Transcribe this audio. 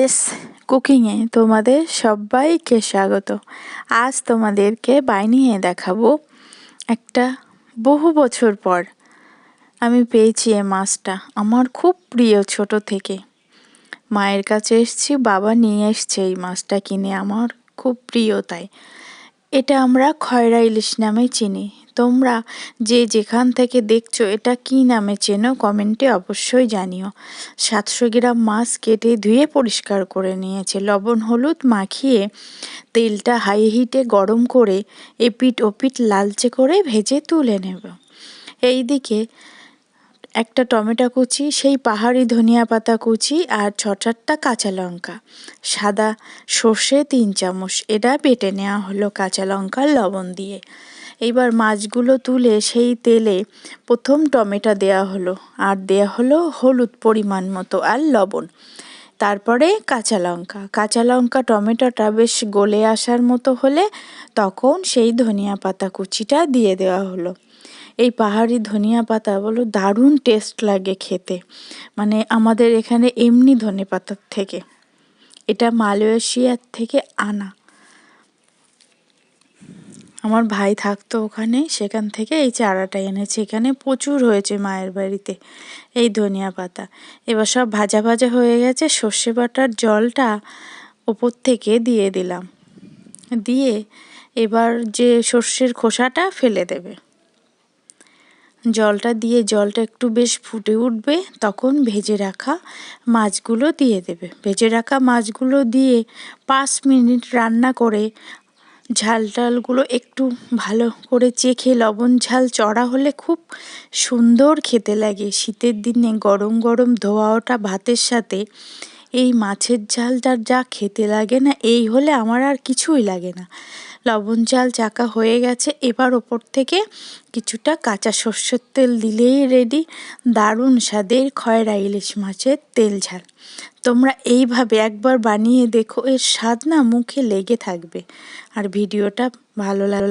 Guys কুকিংয়ে তোমাদের সবাইকে স্বাগত। আজ তোমাদেরকে বানিয়ে দেখাবো একটা বহু বছর পর আমি পেয়েছি এ মাছটা, আমার খুব প্রিয় ছোট থেকে। মায়ের কাছে এসছি, বাবা নিয়ে এসছে এই মাছটা কিনে, আমার খুব প্রিয় তাই। এটা আমরা খয়রা ইলিশ নামে চিনি। তোমরা যে যেখান থেকে দেখছ এটা কি নামে চেনো, কমেন্টে অবশ্যই জানিও। সাতশো গ্রাম মাছ কেটে ধুয়ে পরিষ্কার করে নিয়েছে। লবণ, হলুদ মাখিয়ে তেলটা হাই হিটে গরম করে এপিট ওপিট লালচে করে ভেজে তুলে নেব। এইদিকে একটা টমেটো কুচি, সেই পাহাড়ি ধনিয়া পাতা কুচি আর ছ চারটা কাঁচা লঙ্কা। সাদা সর্ষে তিন চামচ। এটা বেটে নেওয়া হলো কাঁচা লঙ্কা লবণ দিয়ে। এইবার মাছগুলো তুলে সেই তেলে প্রথম টমেটো দেয়া হলো। আর দেয়া হলো হলুদ পরিমাণ মতো আর লবণ। তারপরে কাঁচা লঙ্কা। কাঁচা লঙ্কা টমেটোটা বেশ গলে আসার মতো হলে তখন সেই ধনিয়া পাতা কুচিটা দিয়ে দেওয়া হলো। এই পাহাড়ি ধনিয়া পাতা বলো, দারুণ টেস্ট লাগে খেতে। মানে আমাদের এখানে এমনি ধনে পাতার থেকে। এটা মালয়েশিয়ার থেকে আনা। আমার ভাই থাকতো ওখানে, সেখান থেকে এই চারাটা এনেছে। এখানে প্রচুর হয়েছে মায়ের বাড়িতে এই ধনিয়া পাতা। এবার সব ভাজা ভাজা হয়ে গেছে, সর্ষে বাটার জলটা ওপর থেকে দিয়ে দিলাম। দিয়ে এবার যে সর্ষের খোসাটা ফেলে দেবে। জলটা দিয়ে, জলটা একটু বেশ ফুটে উঠবে, তখন ভেজে রাখা মাছগুলো দিয়ে দেবে। ভেজে রাখা মাছগুলো দিয়ে পাঁচ মিনিট রান্না করে ঝাল টালগুলো একটু ভালো করে চেখে লবণ ঝাল চড়া হলে খুব সুন্দর খেতে লাগে। শীতের দিনে গরম গরম ধোয়া ওটা ভাতের সাথে এই মাছের ঝালটার যা খেতে লাগে না, এই হলে আমার আর কিছুই লাগে না। লবণ জাল চাকা হয়ে গেছে। এবার ওপর থেকে কিছুটা কাঁচা সর্ষের তেল দিলেই রেডি দারুণ স্বাদের খয়রা ইলিশ মাছের তেল ঝাল। তোমরা এইভাবে একবার বানিয়ে দেখো, এর স্বাদ না মুখে লেগে থাকবে। আর ভিডিওটা ভালো লাগলে